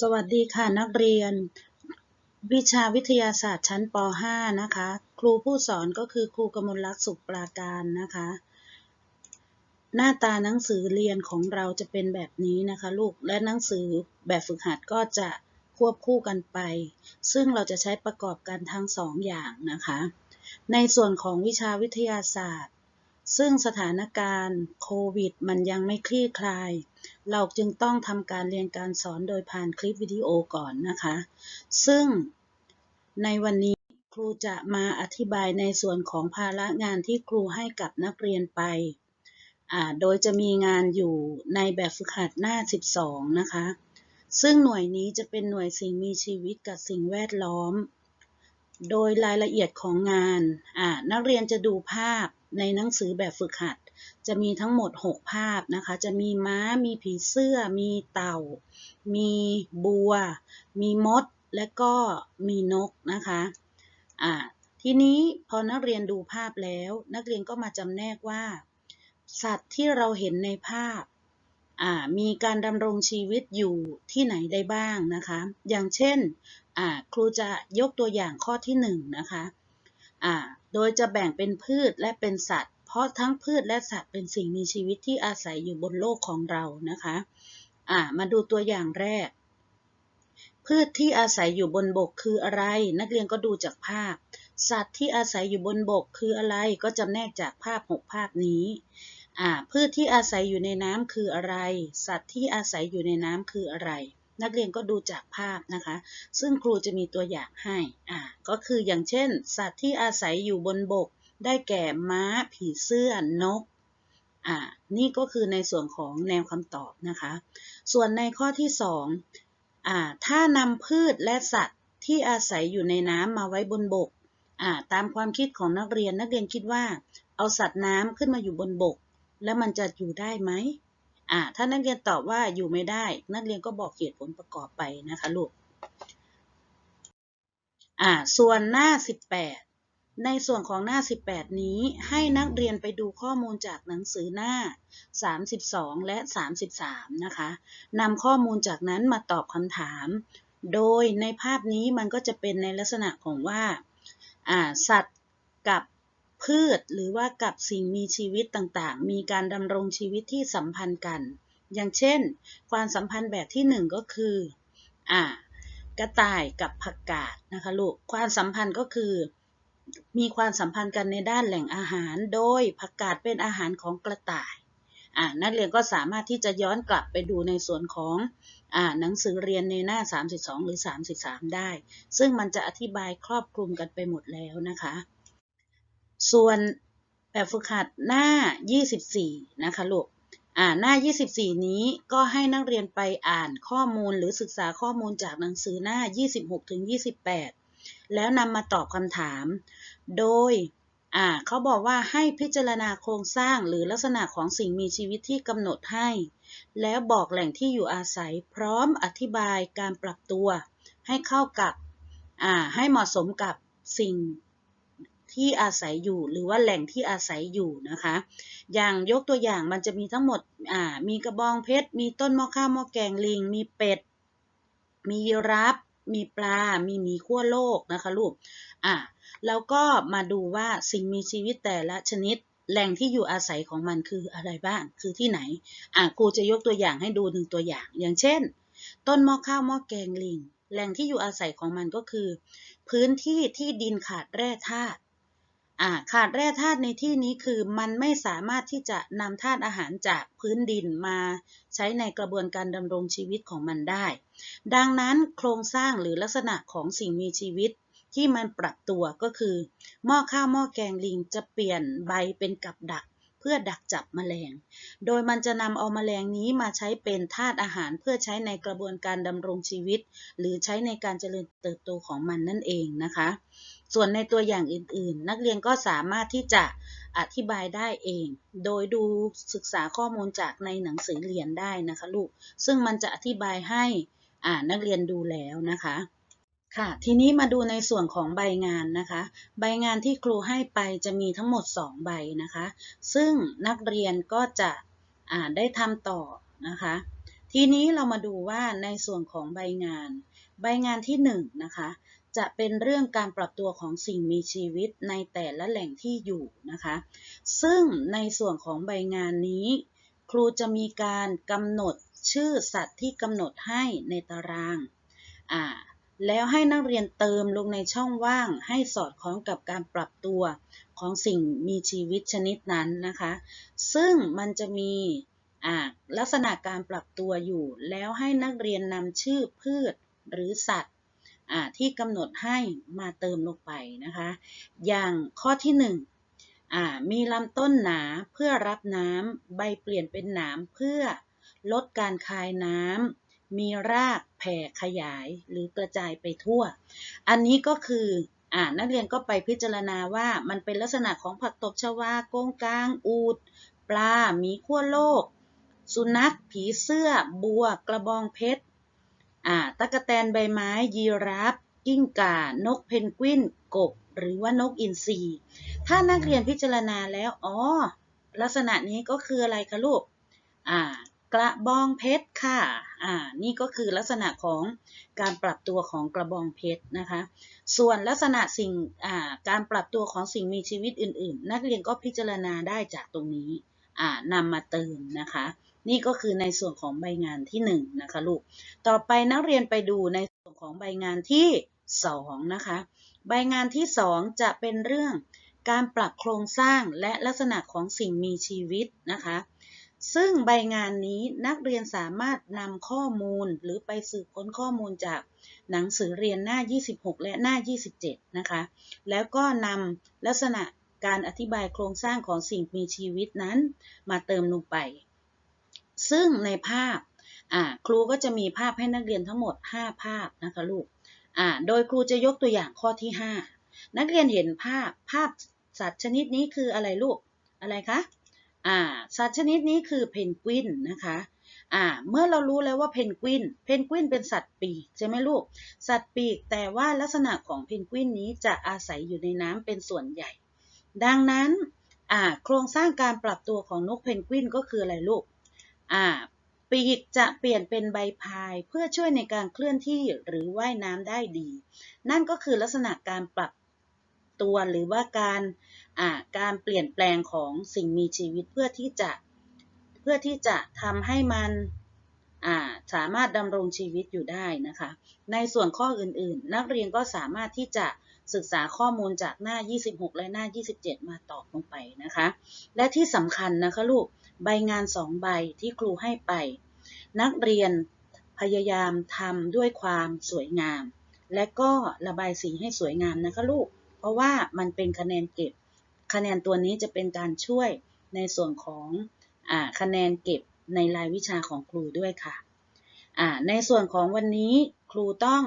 สวัสดีค่ะนักเรียน วิชาวิทยาศาสตร์ชั้นป .5 นะคะ ครูผู้สอนก็คือครูกมลลักษณ์สุขปราการนะคะ หน้าตาหนังสือเรียนของเราจะเป็นแบบนี้นะคะ ลูกและหนังสือแบบฝึกหัดก็จะควบคู่กันไป ซึ่งเราจะใช้ประกอบกันทั้งสองอย่างนะคะ ในส่วนของวิชาวิทยาศาสตร์ ซึ่งสถานการณ์โควิดมันยังไม่คลี่คลาย เราจึงต้องทำการเรียนการสอนโดยผ่านคลิปวิดีโอก่อนนะคะ ซึ่งในวันนี้ครูจะมาอธิบายในส่วนของภาระงานที่ครูให้กับนักเรียนไป โดยจะมีงานอยู่ในแบบฝึกหัดหน้า 12 นะคะ ซึ่งหน่วยนี้จะเป็นหน่วยสิ่งมีชีวิตกับสิ่งแวดล้อม โดยรายละเอียดของงาน นักเรียนจะดูภาพในหนังสือแบบฝึกหัด จะมีทั้งหมด 6 ภาพนะคะ จะมีม้า มีผีเสื้อ มีเต่า มีบัว มีมด และก็มีนกนะคะอ่าทีนี้พอนักเรียนดูภาพแล้ว นักเรียนก็มาจำแนกว่า สัตว์ที่เราเห็นในภาพ มีการดำรงชีวิตอยู่ที่ไหนได้บ้างนะคะ อย่างเช่น ครูจะยกตัวอย่างข้อที่หนึ่งนะคะโดยจะแบ่งเป็นพืชและเป็นสัตว์ เพราะทั้งพืชและสัตว์เป็นสิ่งมีชีวิตที่อาศัยอยู่บนโลกของเรานะคะมาดูตัวอย่างแรก พืชที่อาศัยอยู่บนบกคืออะไร นักเรียนก็ดูจากภาพ สัตว์ที่อาศัยอยู่บนบกคืออะไรก็จำแนกจากภาพ 6 ภาพนี้พืชที่อาศัยอยู่ในน้ำคืออะไร สัตว์ที่อาศัยอยู่ในน้ำคืออะไร นักเรียนก็ดูจากภาพนะคะ ซึ่งครูจะมีตัวอย่างให้อ่าก็คืออย่างเช่น สัตว์ที่อาศัยอยู่บนบก ได้แก่ม้า ผีเสื้อนกอ่านี่ก็คือในส่วนของแนวคำตอบนะคะ ส่วนในข้อที่2อ่าถ้านำพืชและสัตว์ที่อาศัยอยู่ในน้ำมาไว้บนบกอ่าตามความคิดของนักเรียนนักเรียนคิดว่า เอาสัตว์น้ำขึ้นมาอยู่บนบก แล้วมันจะอยู่ได้ไหม อ่าถ้านักเรียนตอบว่าอยู่ไม่ได้ นักเรียนก็บอกเหตุผลประกอบไปนะคะลูกอ่าส่วนหน้า 18 ในส่วนของหน้า 18 นี้ให้นักเรียนไปดูข้อมูลจากหนังสือหน้า 32 และ 33 นะคะนำข้อมูลจากนั้นมาตอบคำถาม โดยในภาพนี้มันก็จะเป็นในลักษณะของว่า อ่า สัตว์กับ พืชหรือว่ากับสิ่งมีชีวิตต่างๆ มีการดำรงชีวิตที่สัมพันธ์กัน อย่างเช่น ความสัมพันธ์แบบที่หนึ่งก็คืออ่ากระต่ายกับผักกาดนะคะลูก ความสัมพันธ์ก็คือ มีความสัมพันธ์กันในด้านแหล่งอาหาร โดยผักกาดเป็นอาหารของกระต่ายอ่านักเรียนก็สามารถที่จะย้อนกลับไปดูในส่วนของอ่าหนังสือเรียนในหน้า 32 หรือ 33 ได้ ซึ่งมันจะอธิบายครอบคลุมกันไปหมดแล้วนะคะ ส่วนแบบฝึกหัดหน้า 24 นะคะลูก อ่า หน้า 24 นี้ก็ให้นักเรียนไปอ่านข้อมูลหรือศึกษาข้อมูลจากหนังสือหน้า 26ถึง28 แล้วนำมาตอบคำถาม โดย อ่า เขาบอกว่าให้พิจารณาโครงสร้างหรือลักษณะของสิ่งมีชีวิตที่กำหนดให้ แล้วบอกแหล่งที่อยู่อาศัยพร้อมอธิบายการปรับตัว ให้เข้ากับ อ่า ให้เหมาะสมกับสิ่ง ที่อาศัยอยู่ หรือว่าแหล่งที่อาศัยอยู่นะคะ อย่างยกตัวอย่างมันจะมีทั้งหมดอ่ามีกระบองเพชร มีต้นหม้อข้าวหม้อแกงลิง มีเป็ด มียีราฟมีปลา มีหมีขั้วโลกนะคะลูกอ่าแล้วก็มาดูว่าสิ่งมีชีวิตแต่ละชนิดแหล่งที่อยู่อาศัยของมันคืออะไรบ้าง คือที่ไหน อ่าครูจะยกตัวอย่างให้ดูหนึ่งตัวอย่าง อย่างเช่น ต้นหม้อข้าวหม้อแกงลิง แหล่งที่อยู่อาศัยของมันก็คือ พื้นที่ที่ดินขาดแร่ธาตุ อ่าขาดแร่ธาตุในที่นี้คือมันไม่สามารถที่จะนำธาตุอาหารจากพื้นดินมาใช้ในกระบวนการดำรงชีวิตของมันได้ ดังนั้นโครงสร้างหรือลักษณะของสิ่งมีชีวิตที่มันปรับตัวก็คือ หม้อข้าวหม้อแกงลิงจะเปลี่ยนใบเป็นกับดัก เพื่อดักจับแมลง โดยมันจะนำเอาแมลงนี้มาใช้เป็นธาตุอาหารเพื่อใช้ในกระบวนการดำรงชีวิต หรือใช้ในการเจริญเติบโตของมันนั่นเองนะคะ ส่วนในตัวอย่างอื่นๆ นักเรียนก็สามารถที่จะอธิบายได้เอง โดยดูศึกษาข้อมูลจากในหนังสือเรียนได้นะคะลูก ซึ่งมันจะอธิบายให้นักเรียนดูแล้วนะคะ ค่ะ ทีนี้มาดูในส่วนของใบงานนะคะ ใบงานที่ครูให้ไปจะมีทั้งหมด 2 ใบนะคะ ซึ่งนักเรียนก็จะอ่าได้ทำต่อนะคะ ทีนี้เรามาดูว่าในส่วนของใบงาน ใบงานที่1นงนะคะ จะเป็นเรื่องการปรับตัวของสิ่งมีชีวิตในแต่ละแหล่งที่อยู่นะคะ ซึ่งในส่วนของใบงานนี้ ครูจะมีการกำหนดชื่อสัตว์ที่กำหนดให้ในตารางอ่า แล้วให้นักเรียนเติมลงในช่องว่างให้สอดคล้องกับการปรับตัวของสิ่งมีชีวิตชนิดนั้นนะคะ ซึ่งมันจะมีลักษณะการปรับตัวอยู่ แล้วให้นักเรียนนำชื่อพืชหรือสัตว์ที่กำหนดให้มาเติมลงไปนะคะ อย่างข้อที่1มีลำต้นหนาเพื่อรับน้ำใบเปลี่ยนเป็นหนามเพื่อลดการคายน้ำ มีรากแผ่ขยายหรือกระจายไปทั่ว อันนี้ก็คืออนักเรียนก็ไปพิจารณาว่ามันเป็นลักษณะของผักตบชวาโกงกลางอูด ปลามีขั้วโลก สุนัข ผีเสื้อ บัว กระบองเพชรอ่าตะกะแตนใบไม้ ยีราฟกิ้งก่า นกเพนกวิน กบ หรือว่านกอินทรีถ้านักเรียนพิจารณาแล้ว อ๋อ ลักษณะนี้ก็คืออะไรคะลูก อ่า กระบองเพชรค่ะ อ่า นี่ก็คือลักษณะของการปรับตัวของกระบองเพชรนะคะ ส่วนลักษณะสิ่ง อ่า การปรับตัวของสิ่งมีชีวิตอื่น ๆ นักเรียนก็พิจารณาได้จากตรงนี้ อ่านำมาเติมนะคะ นี่ก็คือในส่วนของใบงานที่1นนะคะลูก ต่อไปนักเรียนไปดูในส่วนของใบงานที่2นะคะ ใบงานที่ 2 จะเป็นเรื่องการปรับโครงสร้างและลักษณะของสิ่งมีชีวิตนะคะ ซึ่งใบงานนี้นักเรียนสามารถนำข้อมูลหรือไปสืบค้นข้อมูลจากหนังสือเรียนหน้า 26 และหน้า 27 นะคะ แล้วก็นำลักษณะการอธิบายโครงสร้างของสิ่งมีชีวิตนั้นมาเติมลงไป ซึ่งในภาพครูก็จะมีภาพให้นักเรียนทั้งหมด 5 ภาพนะคะลูกโดยครูจะยกตัวอย่างข้อที่ 5 นักเรียนเห็นภาพภาพสัตว์ชนิดนี้คืออะไรลูก อะไรคะ อ่าสัตว์ชนิดนี้คือเพนกวินนะคะอ่าเมื่อเรารู้แล้วว่าเพนกวิน เพนกวินเป็นสัตว์ปีกใช่ไหมลูก สัตว์ปีกแต่ว่าลักษณะของเพนกวินนี้จะอาศัยอยู่ในน้ำเป็นส่วนใหญ่ ดังนั้นอ่าโครงสร้างการปรับตัวของนกเพนกวินก็คืออะไรลูกอ่าปีกจะเปลี่ยนเป็นใบพายเพื่อช่วยในการเคลื่อนที่หรือว่ายน้ำได้ดี นั่นก็คือลักษณะการปรับ ตัวหรือว่าการการเปลี่ยนแปลงของสิ่งมีชีวิตเพื่อที่จะเพื่อที่จะทำให้มันสามารถดำรงชีวิตอยู่ได้นะคะ ในส่วนข้ออื่นๆ นักเรียนก็สามารถที่จะศึกษาข้อมูลจากหน้า 26 และหน้า 27 มาตอบลงไปนะคะ และที่สำคัญนะคะลูก ใบงาน2ใบที่ครูให้ไป นักเรียนพยายามทำด้วยความสวยงาม และก็ระบายสีให้สวยงามนะคะลูก เพราะว่ามันเป็นคะแนนเก็บ คะแนนตัวนี้จะเป็นการช่วยในส่วนของอคะแนนเก็บในรายวิชาของครูด้วยค่ะ ในส่วนของวันนี้ครูต้อง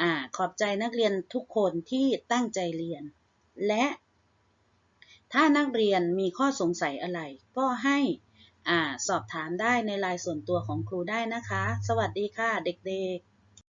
อขอบใจนักเรียนทุกคนที่ตั้งใจเรียน และถ้านักเรียนมีข้อสงสัยอะไร ก็ให้อสอบถามได้ในรายส่วนตัวของครูได้นะคะ สวัสดีค่ะเด็กๆ